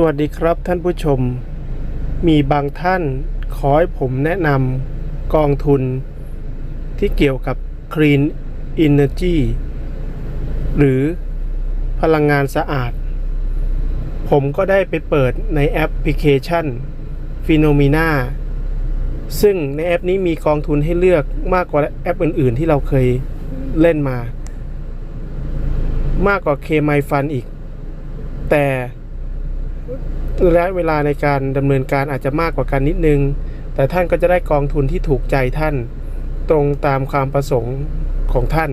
สวัสดีครับท่านผู้ชม มีบางท่านขอให้ผมแนะนำกองทุนที่เกี่ยวกับ Clean Energy หรือพลังงานสะอาด ผมก็ได้ไปเปิดในแอปพลิเคชัน Phenomena ซึ่งในแอปนี้มีกองทุนให้เลือกมากกว่าแอปอื่น ๆ ที่เราเคยเล่นมา มากกว่า k m y Fund อีก แต่ ระยะเวลาในการดำเนินการอาจจะมากกว่ากันนิดนึง แต่ท่านก็จะได้กองทุนที่ถูกใจท่าน ตรงตามความประสงค์ของท่าน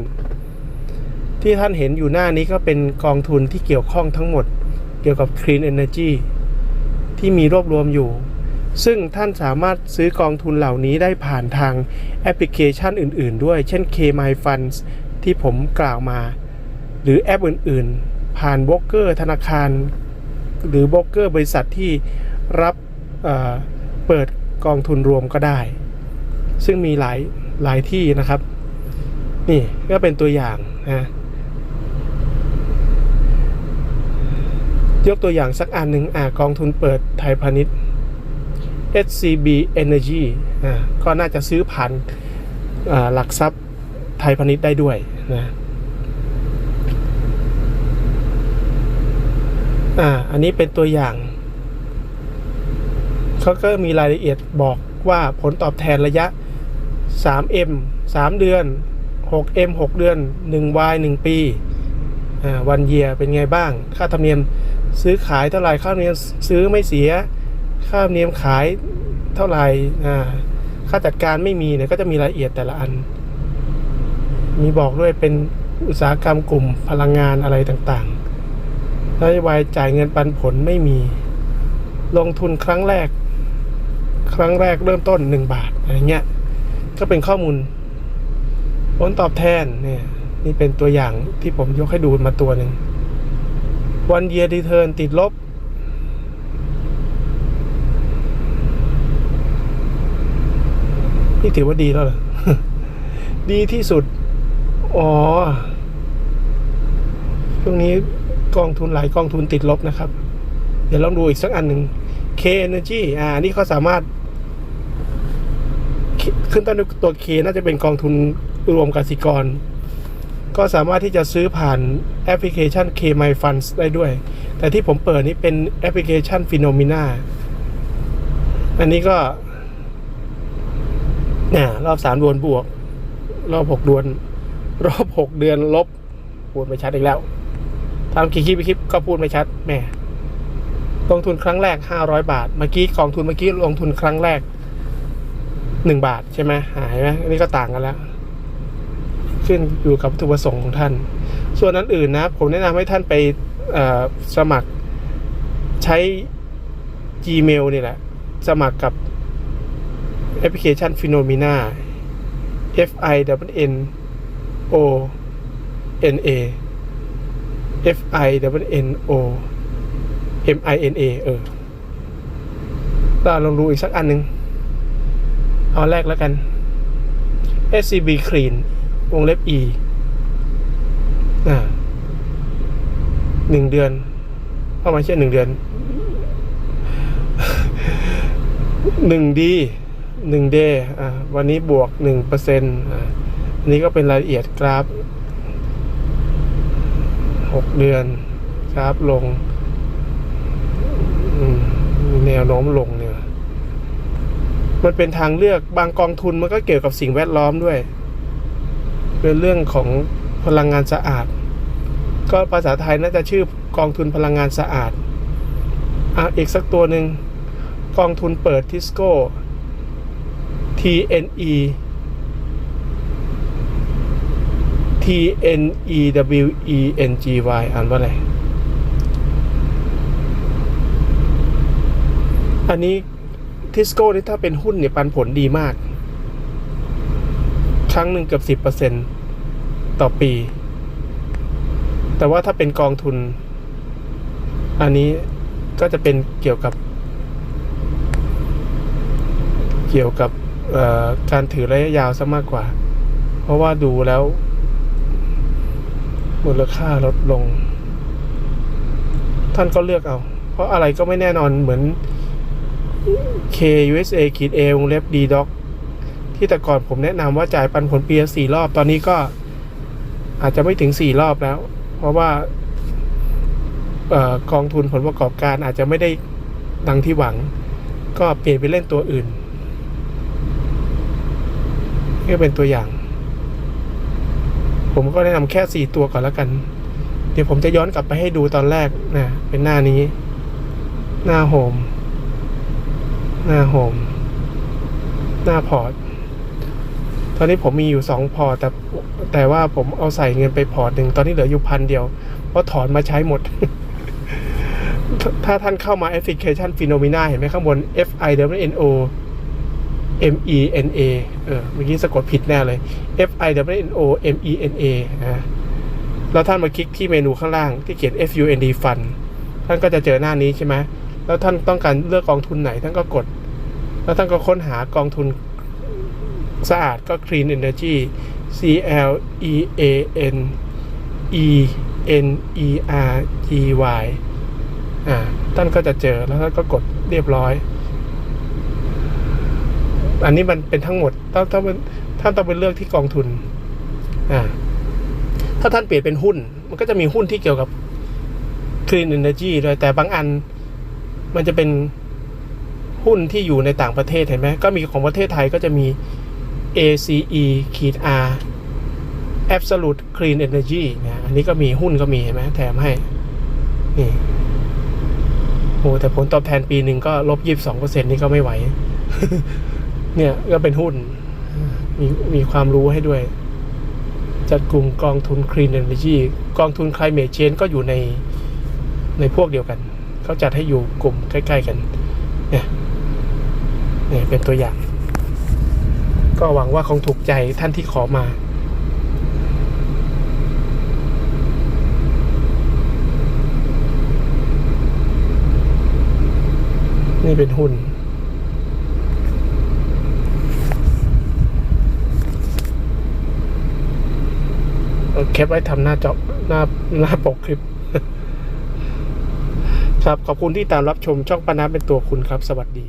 ที่ท่านเห็นอยู่หน้านี้ก็เป็นกองทุนที่เกี่ยวข้องทั้งหมด เกี่ยวกับ Clean Energy ที่มีรวบรวมอยู่ ซึ่งท่านสามารถซื้อกองทุนเหล่านี้ได้ผ่านทางแอปพลิเคชันอื่น ๆ ด้วย เช่น K My Funds ที่ผมกล่าวมา หรือแอปอื่น ๆ ผ่านโบรกเกอร์ธนาคาร หรือโบรกเกอร์บริษัทที่รับเเปิดกองทุนรวมก็ได้ ซึ่งมีหลายหลายที่นะครับ นี่ก็เป็นตัวอย่างนะยกตัวอย่างสักอันหนึ่งอ่ากองทุนเปิดไทยพาณิชย์ SCB Energy อ่าก็น่าจะซื้อผ่านหลักทรัพย์ไทยพาณิชย์ได้ด้วยนะ อ่า อันนี้เป็นตัวอย่าง เขาก็มีรายละเอียดบอกว่าผลตอบแทนระยะ 3M 3 เดือน 6M 6 เดือน 1Y 1 ปี อ่า วันเยียเป็นไงบ้าง ค่าธรรมเนียมซื้อขายเท่าไหร่ ค่าธรรมเนียมซื้อไม่เสีย ค่าธรรมเนียมขายเท่าไหร่ อ่า ค่าจัดการไม่มีเนี่ยก็จะมีรายละเอียดแต่ละอัน มีบอกด้วยเป็นอุตสาหกรรมกลุ่มพลังงานอะไรต่างๆ นโยบายจ่ายเงินปันผลไม่มี ลงทุนครั้งแรก ครั้งแรกเริ่มต้น 1 บาทอะไรเงี้ย ก็เป็นข้อมูล ผลตอบแทนเนี่ย นี่เป็นตัวอย่างที่ผมยกให้ดูมาตัวหนึ่งวันเยียดีเทิร์นติดลบ นี่ถือว่าดีแล้วเหรอดีที่สุด อ๋อช่วงนี้ กองทุนหลายกองทุนติดลบนะครับ เดี๋ยวลองดูอีกสักอันหนึ่ง K Energy อ่านี่เขาสามารถ ขึ้นต้นด้วยตัว K น่าจะเป็นกองทุนรวมกสิกร ก็สามารถที่จะซื้อผ่านแอปพลิเคชัน K My Funds ได้ด้วย แต่ที่ผมเปิดนี่เป็นแอปพลิเคชัน Phenomena อันนี้ก็เนี่ยรอบสามดือนบวก รอบหกดือนรอบหกเดือนลบพูดไม่ชัดอีกแล้ว ทำกี่คลิปกี่คลิปก็พูดไม่ชัดแม่ลงทุนครั้งแรกห้าร้อยบาท เมื่อกี้กองทุนเมื่อกี้ลงทุนครั้งแรกหนึ่งบาทใช่ไหมหายไหมอันนี้ก็ต่างกันแล้ว ขึ้นอยู่กับวัตถุประสงค์ของท่าน ส่วนนั้นอื่นนะ ผมแนะนำให้ท่านไปสมัครใช้ Gmail นี่แหละ สมัครกับแอปพลิเคชัน Phenomena F I W N O N A F I W N O M I N A เออเราลองดูอีกสักอันหนึ่งเอาแรกแล้วกัน SCB Clean วงเล็บ E อ่าหนึ่งเดือนเข้ามาเช่นหนึ่งเดือนหนึ่งดีหนึ่งเดย์อ่าวันนี้บวกหนึ่งเปอร์เซ็นต์อ่าอันนี้ก็เป็นรายละเอียดกราฟ หกเดือนกราฟลงแนวโน้มลงเนี่ย มันเป็นทางเลือกบางกองทุนมันก็เกี่ยวกับสิ่งแวดล้อมด้วย เป็นเรื่องของพลังงานสะอาด ก็ภาษาไทยน่าจะชื่อกองทุนพลังงานสะอาดอะอีกสักตัวหนึ่งกองทุนเปิดทิสโก้ TNE T N E W E N G Y อ่านว่าอะไร อันนี้ทิสโก้นี่ถ้าเป็นหุ้นเนี่ยปันผลดีมาก ครั้งหนึ่งเกือบสิบเปอร์เซ็นต่อปี แต่ว่าถ้าเป็นกองทุน อันนี้ก็จะเป็นเกี่ยวกับ เกี่ยวกับการถือระยะยาวซะมากกว่า เพราะว่าดูแล้ว มูลค่าลดลง ท่านก็เลือกเอา เพราะอะไรก็ไม่แน่นอนเหมือน K USA ขีด A วงเล็บ D Doc ที่แต่ก่อนผมแนะนำว่าจ่ายปันผลปีละสี่รอบ ตอนนี้ก็อาจจะไม่ถึงสี่รอบแล้ว เพราะว่าอกองทุนผลประกอบการอาจจะไม่ได้ดังที่หวัง ก็เปลี่ยนไปเล่นตัวอื่นนี่ก็เป็นตัวอย่าง ผมก็แนะนำแค่สี่ตัวก่อนแล้วกัน เดี๋ยวผมจะย้อนกลับไปให้ดูตอนแรกนะเป็นหน้านี้ หน้าโฮมหน้าโฮมหน้าพอร์ตตอนนี้ผมมีอยู่สองพอร์ตแต่แต่ว่าผมเอาใส่เงินไปพอร์ตหนึ่งตอนนี้เหลืออยู่พันเดียว เพราะถอนมาใช้หมด ถ้าถ้าท่านเข้ามาแอปพลิเคชันฟิโนมิน่าเห็นไหมข้างบน F I W N O M E N A เออเมื่อกี้สะกดผิดแน่เลย F I W N O M E N A นะแล้วท่านมาคลิกที่เมนูข้างล่างที่เขียน F U N D Fund ท่านก็จะเจอหน้านี้ใช่ไหมแล้วท่านต้องการเลือกกองทุนไหน ท่านก็กด แล้วท่านก็ค้นหากองทุนสะอาดก็ Clean Energy C L E A N E N E R G Y อ่า ท่านก็จะเจอแล้วท่านก็กดเรียบร้อย อันนี้มันเป็นทั้งหมดถ้าถ้ามันท่านต้องไปเลือกที่กองทุนอ่าถ้าท่านเปลี่ยนเป็นหุ้น มันก็จะมีหุ้นที่เกี่ยวกับ Clean Energy ด้วยแต่บางอันมันจะเป็นหุ้นที่อยู่ในต่างประเทศเห็นไหมก็มีของประเทศไทยก็จะมี ACE ขีด R Absolute Clean Energy นะอันนี้ก็มีหุ้นก็มีเห็นไหมแถมให้ นี่โอ้แต่ผลตอบแทนปีหนึ่งก็ลบยี่สิบสองเปอร์เซ็นนี่ก็ไม่ไหว เนี่ยก็เป็นหุ้น มีมีความรู้ให้ด้วย จัดกลุ่มกองทุน Clean Energy กองทุน Climate Change ก็อยู่ในในพวกเดียวกัน เขาจัดให้อยู่กลุ่มใกล้ ๆ กัน เนี่ยเนี่ยเป็นตัวอย่าง ก็หวังว่าคงถูกใจท่านที่ขอมานี่เป็นหุ้น เอา แคปไว้ทำหน้าจอหน้าหน้าปกคลิป ครับขอบคุณที่ตามรับชมช่องปานาเป็นตัวคุณครับ สวัสดี